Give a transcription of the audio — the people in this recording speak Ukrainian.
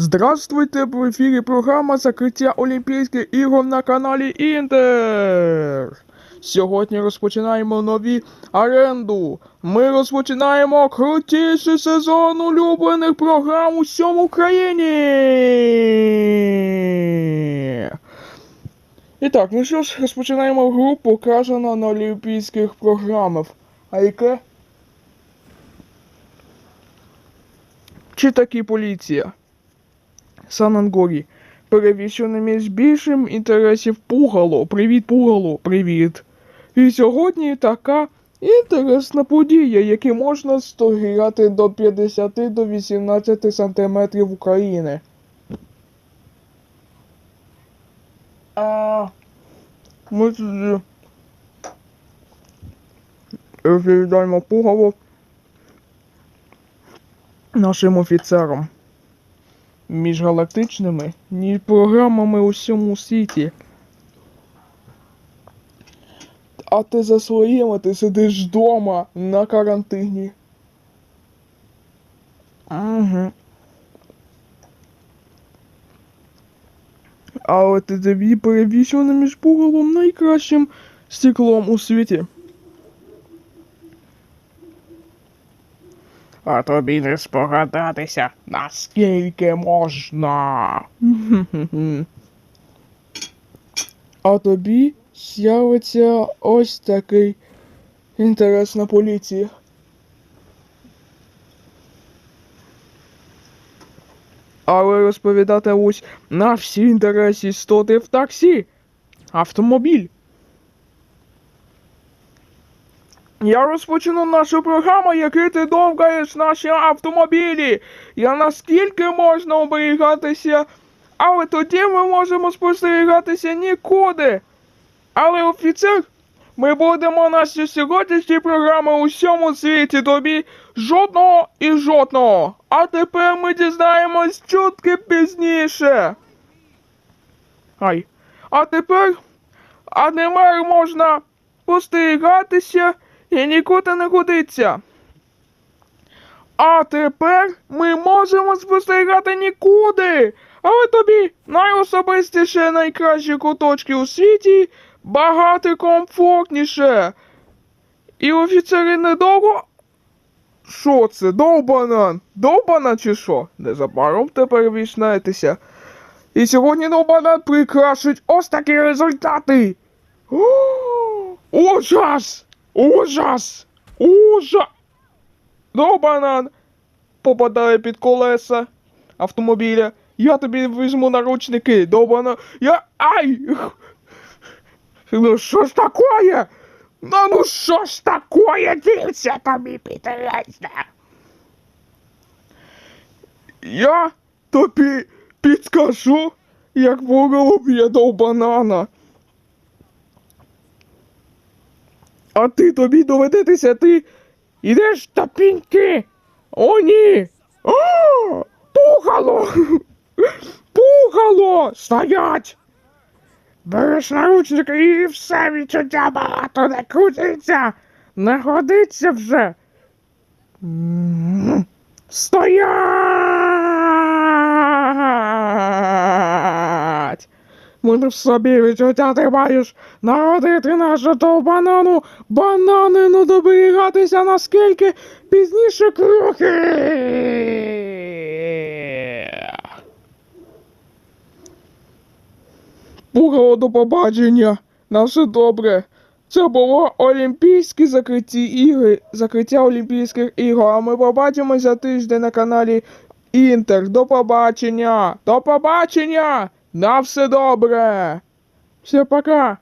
Здравствуйте, в ефірі програма закриття Олімпійських ігор на каналі Інтер. Сьогодні розпочинаємо нові оренду. Ми розпочинаємо крутіший сезон улюблених програм у всьому Україні. І так, ну що ж, розпочинаємо гру, показано на Олімпійських програмах. А яке? Чи таки поліція? Санангорі. Перевіщеним з більшим інтересів Пугало. Привіт, Пугало, привіт. І сьогодні така інтересна подія, яку можна стограти до 50 до 18 сантиметрів України. А ми тоді розповідаємо Пугало нашим офіцерам міжгалактичними, ніж програмами у всьому світі. А ти за своїми ти сидиш вдома на карантині. Угу. Але ти тобі перевішено між пугалом найкращим стеклом у світі. А тобі не спогадатися, наскільки можна. А тобі з'явиться ось такий інтерес на поліції. Але розповідати ось на всі інтересі істоти в таксі. Автомобіль. Я розпочну нашу програму, який ти довгаєш наші автомобілі. Я наскільки можна оберігатися, але тоді ми можемо спостерігатися нікуди. Але офіцер, ми будемо наші сьогоднішні програми у всьому світі тобі жодного і жодного. А тепер ми дізнаємось чутки пізніше. Ай. А тепер, а тепер можна спостерігатися і нікуди не годиться. А тепер ми можемо спостерігати нікуди. Але тобі найособистіше найкращі куточки у світі багато комфортніше. І офіцери недовго. Що це? Довбана? Довбана чи що? Незабаром тепер вічнаєтеся. І сьогодні довбана прикрашить ось такі результати. О, ужас! Ужас! Ужас! Довбанан попадає під колеса автомобіля. Я тобі візьму наручники, довбана. Я. Ай! Ну що ж такое? Ну ну що ж такое? Дився тобі підрезне. Я тобі підскажу, як в вуголов є довбанана. А ти тобі доведетеся, ти ідеш та піньки. О, ні. О, пугало. Пугало. Стоять. Береш наручники і все відчуття багато не крутиться. Не годиться вже. Стоять! Ми в собі відчуття ти маєш народити нашу ту банану, бананину доберігатися наскільки пізніше кроки. Пугало до побачення. На все добре. Це було Олімпійські закриті ігри, закриття Олімпійських ігор. А ми побачимось за тиждень на каналі Інтер. До побачення! До побачення! На все добре! Все пока!